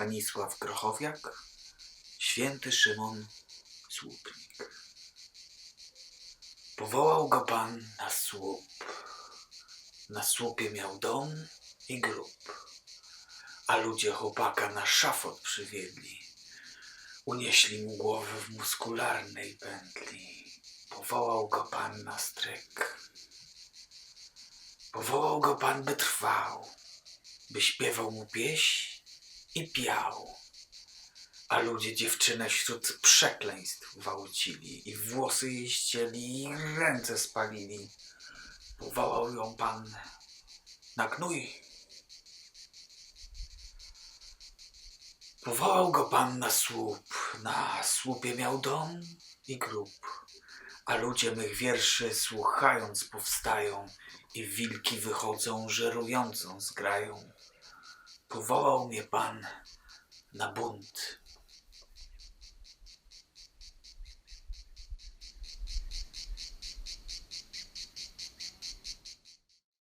Stanisław Grochowiak, święty Szymon Słupnik. Powołał go pan na słup. Na słupie miał dom i grób, a ludzie chłopaka na szafot przywiedli. Unieśli mu głowę w muskularnej pętli. Powołał go pan na stryk. Powołał go pan, by trwał, by śpiewał mu pieśń i piał. A ludzie dziewczynę wśród przekleństw gwałcili i włosy jej ścieli i ręce spalili. Powołał ją pan na gnój. Powołał go pan na słup. Na słupie miał dom i grób. A ludzie mych wierszy słuchając powstają i wilki wychodzą żerującą zgrają. Powołał mnie pan na bunt